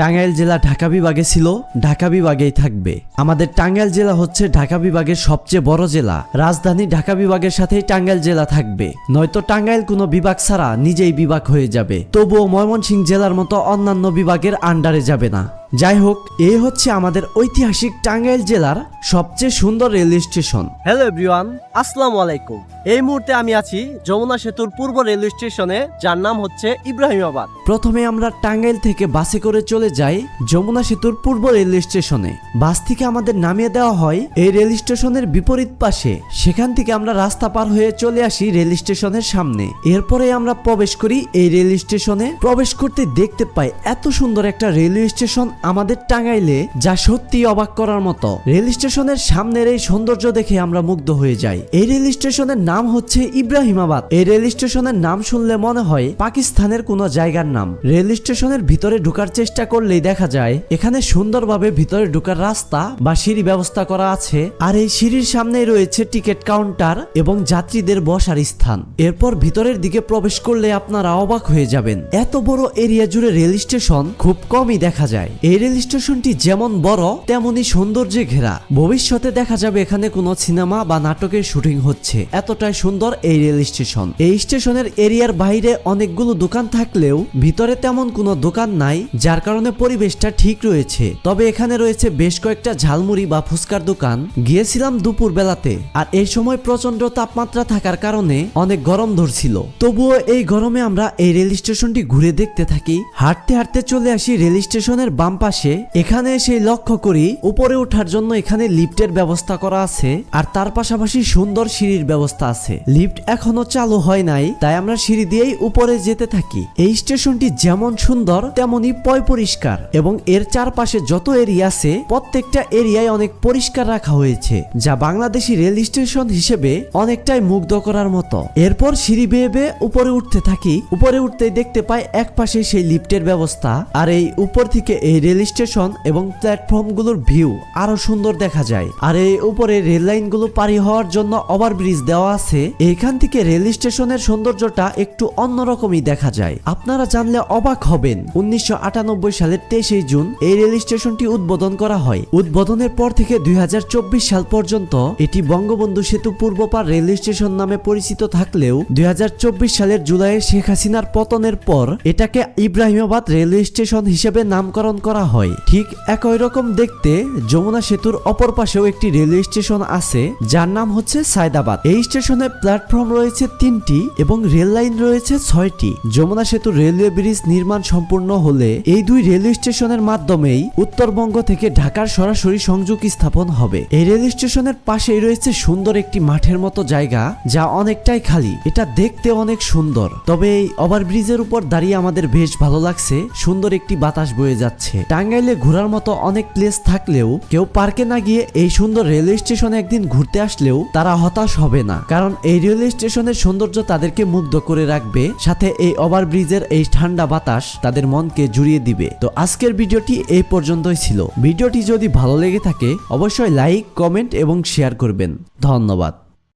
টাঙ্গাইল জেলা ঢাকা বিভাগে ছিল, ঢাকা বিভাগেই থাকবে। আমাদের টাঙ্গাইল জেলা হচ্ছে ঢাকা বিভাগের সবচেয়ে বড় জেলা। রাজধানী ঢাকা বিভাগের সাথেই টাঙ্গাইল জেলা থাকবে। নয়তো টাঙ্গাইল কোনো বিভাগ ছাড়া নিজেই বিভাগ হয়ে যাবে। তবুও ময়মনসিংহ জেলার মতো অন্যান্য বিভাগের আন্ডারে যাবে না। যাই হোক এই হচ্ছে আমাদের ঐতিহাসিক টাঙ্গাইল জেলার সবচেয়ে সুন্দর রেল স্টেশন। হ্যালো এভরিওয়ান আসসালামু আলাইকুম। এই মুহূর্তে আমি আছি যমুনা সেতুর পূর্ব রেল স্টেশনে যার নাম হচ্ছে ইব্রাহিমাবাদ। প্রথমে আমরা টাঙ্গাইল থেকে বাসে করে চলে যাই যমুনা সেতুর পূর্ব রেল স্টেশনে। বাস থেকে আমাদের নামিয়ে দেওয়া হয় এই রেল স্টেশনের বিপরীত পাশে। সেখান থেকে আমরা রাস্তা পার হয়ে চলে আসি রেল স্টেশনের সামনে। এরপরে আমরা প্রবেশ করি এই রেল স্টেশনে। প্রবেশ করতে দেখতে পাই এত সুন্দর একটা রেলওয়ে স্টেশন আমাদের টাঙ্গাইলে যা সত্যি অবাক করার মতো। রেল স্টেশনের সামনের এই সৌন্দর্য দেখে আমরা মুগ্ধ হয়ে যাই। এই রেল স্টেশনের নাম হচ্ছে ইব্রাহিমাবাদ। এই রেল স্টেশনের নাম শুনলে মনে হয় পাকিস্তানের কোনো জায়গার নাম। রেল স্টেশনের ভিতরে ঢোকার চেষ্টা করলেই দেখা যায়, এখানে সুন্দরভাবে ভিতরে ঢোকার রাস্তা বা সিঁড়ি ব্যবস্থা করা আছে, আর এই সিঁড়ির সামনেই রয়েছে টিকিট কাউন্টার এবং যাত্রীদের বসার স্থান। এরপর ভিতরের দিকে প্রবেশ করলে আপনারা অবাক হয়ে যাবেন। এত বড় এরিয়া জুড়ে রেল স্টেশন খুব কমই দেখা যায়। এই রেল স্টেশনটি যেমন বড়, তেমনই সৌন্দর্যে ঘেরা। ভবিষ্যতে দেখা যাবে এখানে কোনো সিনেমা বা নাটকের শুটিং হচ্ছে। এতটাই সুন্দর এই রেল স্টেশন। এই স্টেশনের এরিয়ার বাইরে অনেকগুলো দোকান থাকলেও ভিতরে তেমন কোনো দোকান নাই, যার কারণে পরিবেশটা ঠিক রয়েছে। তবে এখানে রয়েছে বেশ কয়েকটা ঝালমুড়ি বা ফুচকার দোকান। গিয়েছিলাম দুপুর বেলাতে আর এই সময় প্রচণ্ড তাপমাত্রা থাকার কারণে অনেক গরম ধরছিল। তবুও এই গরমে আমরা এই রেল স্টেশনটি ঘুরে দেখতে থাকি। হাঁটতে হাঁটতে চলে আসি রেল স্টেশনের বাম পাশে এখানে এসে লক্ষ্য করি উপরে ওঠার জন্য এখানে লিফটের ব্যবস্থা করা আছে, আর তার পাশাপাশি সুন্দর সিঁড়ির ব্যবস্থা আছে। লিফট এখনও চালু হয় নাই, তাই আমরা সিঁড়ি দিয়েই উপরে যেতে থাকি। এই স্টেশনটি যেমন সুন্দর, তেমনই পয় পরিষ্কার, এবং এর চারপাশে যত এরিয়া আছে, প্রত্যেকটা এরিয়ায় অনেক পরিষ্কার রাখা হয়েছে, যা বাংলাদেশি রেল স্টেশন হিসেবে অনেকটাই মুগ্ধ করার মতো। এরপর সিঁড়ি বেয়ে বেয়ে উপরে উঠতে থাকি। উপরে উঠতে দেখতে পাই এক পাশে সেই লিফটের ব্যবস্থা, আর এই উপর থেকে এই রেল স্টেশন এবং প্ল্যাটফর্মগুলোর ভিউ আরও সুন্দর দেখা যায়। আর এই উপরে রেল লাইনগুলো পারি হওয়ার জন্য ওভারব্রিজ দেওয়া আছে। এখান থেকে রেল স্টেশনের সৌন্দর্যটা একটু অন্যরকমই দেখা যায়। আপনারা জানলে অবাক হবেন, উনিশশো আটানব্বই সালের তেইশে জুন এই রেল স্টেশনটি উদ্বোধন করা হয়। উদ্বোধনের পর থেকে দুই হাজার চব্বিশ সাল পর্যন্ত এটি বঙ্গবন্ধু সেতু পূর্বপার রেল স্টেশন নামে পরিচিত থাকলেও দুই হাজার চব্বিশ সালের জুলাইয়ে শেখ হাসিনার পতনের পর এটাকে ইব্রাহিমাবাদ রেলওয়ে স্টেশন হিসেবে নামকরণ করা হয়। ঠিক একই রকম দেখতে যমুনা সেতুর অপর পাশেও একটি রেলওয়ে স্টেশন আছে, যার নাম হচ্ছে সায়দাবাদ। এই স্টেশনে প্ল্যাটফর্ম রয়েছে তিনটি এবং রেল লাইন রয়েছে ছয়টি। যমুনা সেতু রেলওয়ে ব্রিজ নির্মাণ সম্পূর্ণ হলে এই দুই রেলওয়ে স্টেশনের মাধ্যমেই উত্তরবঙ্গ থেকে ঢাকার সরাসরি সংযোগ স্থাপন হবে। এই রেল স্টেশনের পাশেই রয়েছে সুন্দর একটি মাঠের মতো জায়গা, যা অনেকটাই খালি। এটা দেখতে অনেক সুন্দর। তবে এই ওভারব্রিজের উপর দাঁড়িয়ে আমাদের বেশ ভালো লাগছে। সুন্দর একটি বাতাস বয়ে যাচ্ছে। টাঙ্গাইলে ঘোরার মতো অনেক প্লেস থাকলেও কেউ পার্কে না গিয়ে এই সুন্দর রেলওয়ে স্টেশনে একদিন ঘুরতে আসলেও তারা হতাশ হবে না। কারণ এই রেলওয়ে স্টেশনের সৌন্দর্য তাদেরকে মুগ্ধ করে রাখবে, সাথে এই ওভারব্রিজের এই ঠান্ডা বাতাস তাদের মনকে জুড়িয়ে দিবে। তো আজকের ভিডিওটি এই পর্যন্তই ছিল। ভিডিওটি যদি ভালো লেগে থাকে, অবশ্যই লাইক কমেন্ট এবং শেয়ার করবেন। ধন্যবাদ।